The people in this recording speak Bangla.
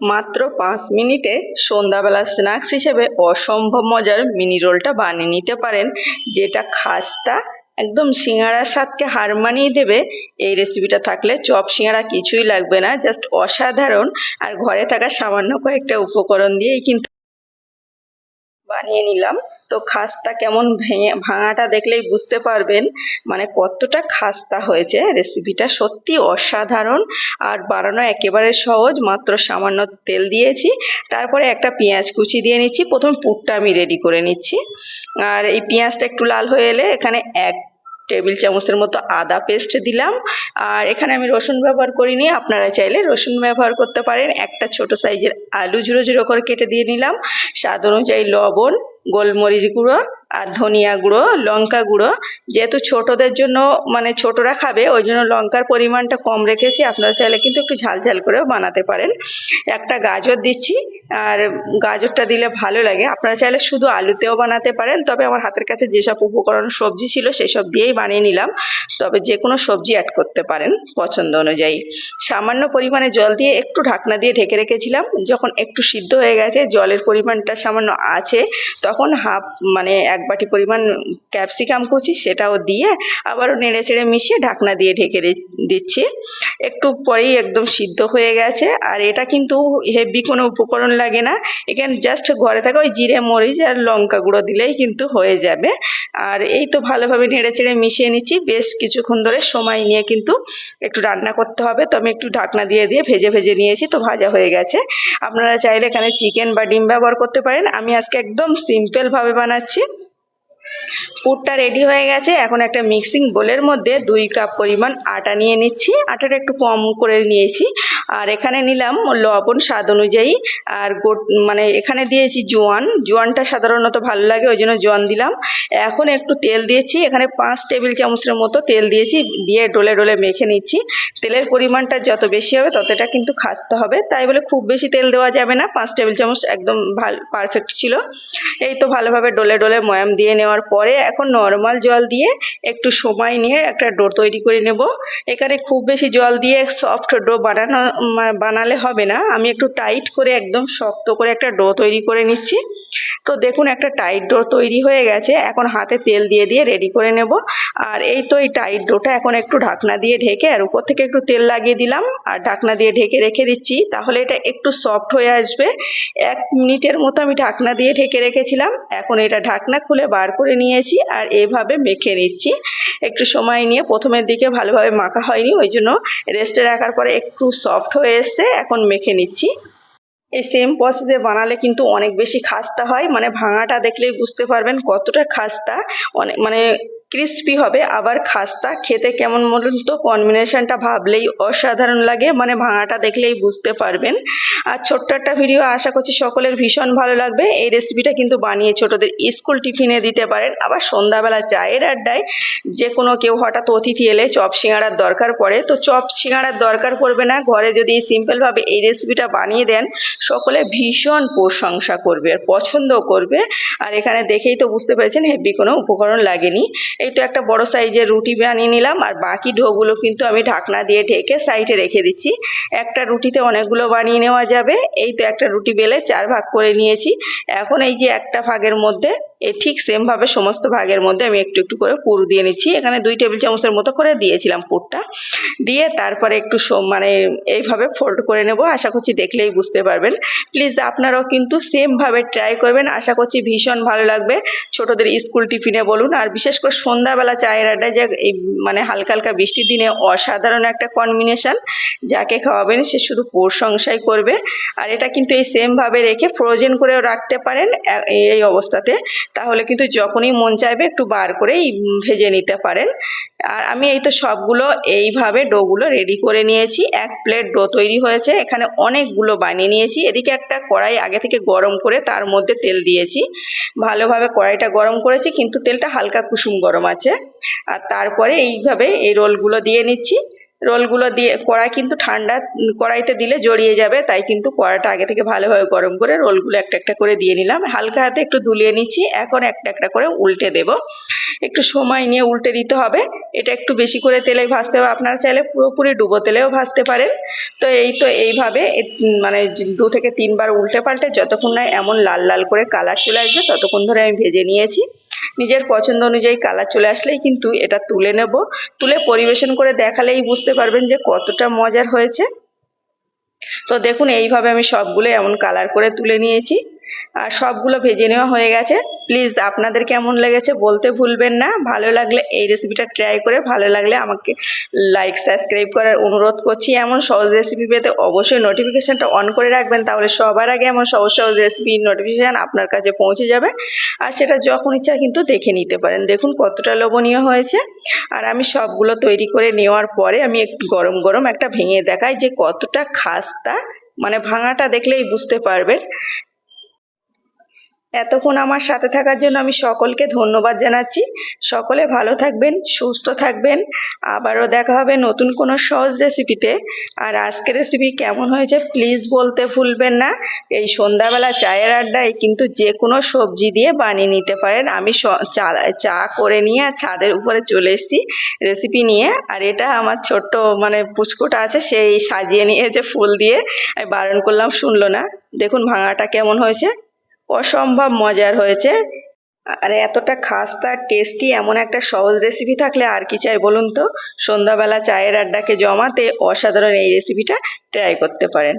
মাত্র পাঁচ মিনিটে সন্ধ্যাবেলা স্ন্যাক্স হিসেবে অসম্ভব মজার মিনি রোলটা বানিয়ে নিতে পারেন, যেটা খাস্তা, একদম সিঙ্গারার স্বাদকে হার মানিয়ে দেবে। এই রেসিপিটা থাকলে চপ সিঙ্গারা কিছুই লাগবে না জাস্ট অসাধারণ। আর ঘরে থাকা সামান্য কয়েকটা উপকরণ দিয়েই কিন্তু বানিয়ে নিলাম। তো খাস্তা কেমন ভেঙে, ভাঙাটা দেখলেই বুঝতে পারবেন মানে কতটা খাস্তা হয়েছে। রেসিপিটা সত্যি অসাধারণ। আর বানানো একেবারে সহজ, মাত্র সামান্য তেল দিয়েছি। তারপরে একটা পেঁয়াজ কুচি দিয়ে নিচ্ছি। প্রথম পুরটা আমি রেডি করে নিচ্ছি। আর এই পেঁয়াজটা একটু লাল হয়ে এলে এখানে এক টেবিল চামচের মতো আদা পেস্ট দিলাম। আর এখানে আমি রসুন ব্যবহার করিনি। আপনারা চাইলে রসুন ব্যবহার করতে পারেন। একটা ছোট সাইজের আলু ঝুড়ো ঝুড়ো করে কেটে দিয়ে নিলাম। স্বাদ অনুযায়ী লবণ গোলমরিচ গুঁড়ো আর ধনিয়া গুঁড়ো, লঙ্কা গুঁড়ো। যেহেতু ছোটদের জন্য মানে ছোটরা খাবে, ওই জন্য লঙ্কার পরিমাণটা কম রেখেছি। আপনারা চাইলে কিন্তু একটু ঝাল ঝাল করেও বানাতে পারেন। একটা গাজর দিচ্ছি, আর গাজরটা দিলে ভালো লাগে। আপনারা চাইলে শুধু আলুতেও বানাতে পারেন, তবে আমার হাতের কাছে যেসব উপকরণ সবজি ছিল, সেসব দিয়েই বানিয়ে নিলাম। তবে যে কোনো সবজি অ্যাড করতে পারেন পছন্দ অনুযায়ী। সামান্য পরিমাণে জল দিয়ে একটু ঢাকনা দিয়ে ঢেকে রেখেছিলাম। যখন একটু সিদ্ধ হয়ে গেছে, জলের পরিমাণটা সামান্য আছে, তখন হাফ মানে এক বাটি পরিমাণ ক্যাপসিকাম কুচি, সেটাও দিয়ে আবারও নেড়ে চেড়ে মিশিয়ে ঢাকনা দিয়ে ঢেকে দিচ্ছি। একটু পরেই একদম সিদ্ধ হয়ে গেছে। আর এটা কিন্তু হেভি কোনো উপকরণ লাগে না। এখানে জাস্ট ঘরে থাকা ওই জিরে, মরিচ আর লঙ্কা গুঁড়ো দিলেই কিন্তু হয়ে যাবে। আর এই তো ভালোভাবে নেড়ে চেড়ে মিশিয়ে নিচ্ছি। বেশ কিছুক্ষণ ধরে সময় নিয়ে কিন্তু একটু রান্না করতে হবে। তো আমি একটু ঢাকনা দিয়ে দিয়ে ভেজে ভেজে নিয়েছি। তো ভাজা হয়ে গেছে। আপনারা চাইলে এখানে চিকেন বা ডিম ব্যবহার করতে পারেন। আমি আজকে একদম সিম্পলভাবে বানাচ্ছি। পুরটা রেডি হয়ে গেছে। এখন একটা মিক্সিং বোলের মধ্যে দুই কাপ পরিমাণ আটা নিয়ে নিচ্ছি। আটাটা একটু কম করে নিয়েছি। আর এখানে নিলাম লবণ স্বাদ অনুযায়ী। আর মানে এখানে দিয়েছি জোয়ান। জোয়ানটা সাধারণত ভালো লাগে, ওই জন্য জোয়ান দিলাম। এখন একটু তেল দিয়েছি। এখানে পাঁচ টেবিল চামচের মতো তেল দিয়েছি, দিয়ে ডোলে ডোলে মেখে নিচ্ছি। তেলের পরিমাণটা যত বেশি হবে, ততটা কিন্তু খাসতে হবে। তাই বলে খুব বেশি তেল দেওয়া যাবে না। পাঁচ টেবিল চামচ একদম ভালো পারফেক্ট ছিল। এই তো ভালোভাবে ডোলে ডোলে ময়াম দিয়ে নেওয়ার পরে এখন নর্মাল জল দিয়ে একটু সময় নিয়ে একটা ডো তৈরি করে নেব। এখানে খুব বেশি জল দিয়ে সফট ডো বানানো বানালে হবে না। আমি একটু টাইট করে একদম শক্ত করে একটা ডো তৈরি করে নিচ্ছি। তো দেখুন একটা টাইট ডো তৈরি হয়ে গেছে। এখন হাতে তেল দিয়ে দিয়ে রেডি করে নেব। আর এই তো এই টাইট ডোটা এখন একটু ঢাকনা দিয়ে ঢেকে, আর উপর থেকে একটু তেল লাগিয়ে দিলাম, আর ঢাকনা দিয়ে ঢেকে রেখে দিচ্ছি। তাহলে এটা একটু সফট হয়ে আসবে। এক মিনিটের মতো আমি ঢাকনা দিয়ে ঢেকে রেখেছিলাম। এখন এটা ঢাকনা খুলে বার করে নিয়েছি আর এভাবে মেখে নিচ্ছি। একটু সময় নিয়ে প্রথমের দিকে ভালোভাবে মাখা হয়নি, ওই জন্য রেস্টে রাখার পরে একটু সফট হয়ে এসছে, এখন মেখে নিচ্ছি। এই সেম প্রসেসে বানালে কিন্তু অনেক বেশি খাস্তা হয় মানে ভাঙাটা দেখলেই বুঝতে পারবেন কতটা খাস্তা অনেক মানে ক্রিস্পি হবে, আবার খাস্তা। খেতে কেমন বলুন তো কম্বিনেশনটা ভাবলেই অসাধারণ লাগে মানে ভাঙাটা দেখলেই বুঝতে পারবেন। আর ছোট্ট একটা ভিডিও আশা করছি সকলের ভীষণ ভালো লাগবে। এই রেসিপিটা কিন্তু বানিয়ে ছোটদের স্কুল টিফিনে দিতে পারেন। আবার সন্ধ্যাবেলা চায়ের আড্ডায় যে কোনো কেউ হঠাৎ অতিথি এলে চপ সিঙ্গাড়ার দরকার পড়ে। তো চপ সিঙ্গাড়ার দরকার পড়বে না, ঘরে যদি সিম্পলভাবে এই রেসিপিটা বানিয়ে দেন, সকলে ভীষণ প্রশংসা করবে আর পছন্দও করবে। আর এখানে দেখেই তো বুঝতে পেরেছেন হেভি কোনো উপকরণ লাগেনি। তো একটা বড় সাইজের রুটি বানিয়ে নিলাম, আর বাকি ঢোগুলো কিন্তু আমি ঢাকনা দিয়ে ঢেকে সাইডে রেখে দিচ্ছি। একটা রুটিতে অনেকগুলো বানিয়ে নেওয়া যাবে। এই তো একটা রুটি বেলে চার ভাগ করে নিয়েছি। এখন এই যে একটা ভাগের মধ্যে এই ঠিক সেমভাবে সমস্ত ভাগের মধ্যে আমি একটু একটু করে পুর দিয়ে নিচ্ছি। এখানে দুই টেবিল চামচের মতো করে দিয়েছিলাম পুরটা। দিয়ে তারপরে একটু মানে এইভাবে ফোল্ড করে নেব। আশা করছি দেখলেই বুঝতে পারবেন। প্লিজ আপনারাও কিন্তু সেমভাবে ট্রাই করবেন। আশা করছি ভীষণ ভালো লাগবে। ছোটদের স্কুল টিফিনে বলুন। আর বিশেষ করে সন্ধ্যাবেলা চায়ের যে এই মানে হালকা হালকা বৃষ্টির দিনে অসাধারণ একটা কম্বিনেশন যাকে খাওয়াবেন, সে শুধু প্রশংসাই করবে। আর এটা কিন্তু এই সেমভাবে রেখে ফ্রোজেন করেও রাখতে পারেন এই অবস্থাতে। তাহলে কিন্তু যখনই মন চাইবে একটু বার করেই ভেজে নিতে পারেন। আর আমি এই তো সবগুলো এইভাবে ডোগুলো রেডি করে নিয়েছি। এক প্লেট ডো তৈরি হয়েছে। এখানে অনেকগুলো বানিয়ে নিয়েছি। এদিকে একটা কড়াই আগে থেকে গরম করে তার মধ্যে তেল দিয়েছি। ভালোভাবে কড়াইটা গরম করেছি, কিন্তু তেলটা হালকা কুসুম গরম আছে। আর তারপরে এইভাবে এই রোলগুলো দিয়ে নিচ্ছি। রোলগুলো দিয়ে, কড়াই কিন্তু ঠান্ডা, কড়াইতে দিলে জড়িয়ে যাবে, তাই কিন্তু কড়াটা আগে থেকে ভালোভাবে গরম করে রোলগুলো একটা একটা করে দিয়ে নিলাম। হালকা হাতে একটু দুলিয়ে নিচ্ছি, এখন একটা একটা করে উল্টে দেব। একটু সময় নিয়ে উল্টে দিতে হবে। এটা একটু বেশি করে তেলে ভাজতে হবে। আপনারা চাইলে পুরোপুরি ডুবো তেলেও ভাজতে পারেন। তো এই তো এইভাবে মানে দু থেকে তিনবার উল্টে পাল্টে, যতক্ষণ না এমন লাল লাল করে কালার চলে আসবে, ততক্ষণ ধরে আমি ভেজে নিয়েছি। নিজের পছন্দ অনুযায়ী কালার চলে আসলেই কিন্তু এটা তুলে নেব। তুলে পরিবেশন করে দেখালেই বুঝতে পারবেন যে কতটা মজার হয়েছে। তো দেখুন, এইভাবে আমি সবগুলো এমন কালার করে তুলে নিয়েছি। আর সবগুলো ভেজে নেওয়া হয়ে গেছে। প্লিজ আপনাদের কেমন লেগেছে বলতে ভুলবেন না। ভালো লাগলে এই রেসিপিটা ট্রাই করে, ভালো লাগলে আমাকে লাইক সাবস্ক্রাইব করার অনুরোধ করছি। এমন সহজ রেসিপি পেতে অবশ্যই নোটিফিকেশানটা অন করে রাখবেন, তাহলে সবার আগে এমন সহজ সহজ রেসিপির নোটিফিকেশান আপনার কাছে পৌঁছে যাবে। আর সেটা যখন ইচ্ছা কিন্তু দেখে নিতে পারেন। দেখুন কতটা লোভনীয় হয়েছে। আর আমি সবগুলো তৈরি করে নেওয়ার পরে আমি একটু গরম গরম একটা ভেঙে দেখাই যে কতটা খাস্তা। মানে ভাঙাটা দেখলেই বুঝতে পারবেন। এতক্ষণ আমার সাথে থাকার জন্য আমি সকলকে ধন্যবাদ জানাচ্ছি। সকলে ভালো থাকবেন, সুস্থ থাকবেন। আবারও দেখা হবে নতুন কোনো সহজ রেসিপিতে। আর আজকের রেসিপি কেমন হয়েছে প্লিজ বলতে ভুলবেন না। এই সন্ধ্যাবেলা চায়ের আড্ডায় কিন্তু যে কোনো সবজি দিয়ে বানিয়ে নিতে পারেন। আমি চা চা করে নিয়ে আর ছাদের উপরে চলে এসেছি রেসিপি নিয়ে। আর এটা আমার ছোট্ট মানে পুচকুটা আছে, সেই সাজিয়ে নিয়েছে ফুল দিয়ে। বারণ করলাম, শুনলো না। দেখুন ভাঙাটা কেমন হয়েছে। অসম্ভব মজার হয়েছে। আর এতটা খাস্তা টেস্টি এমন একটা সহজ রেসিপি থাকলে আর কি চাই বলুন তো? সন্ধ্যাবেলা চায়ের আড্ডাকে জমাতে অসাধারণ এই রেসিপিটা ট্রাই করতে পারেন।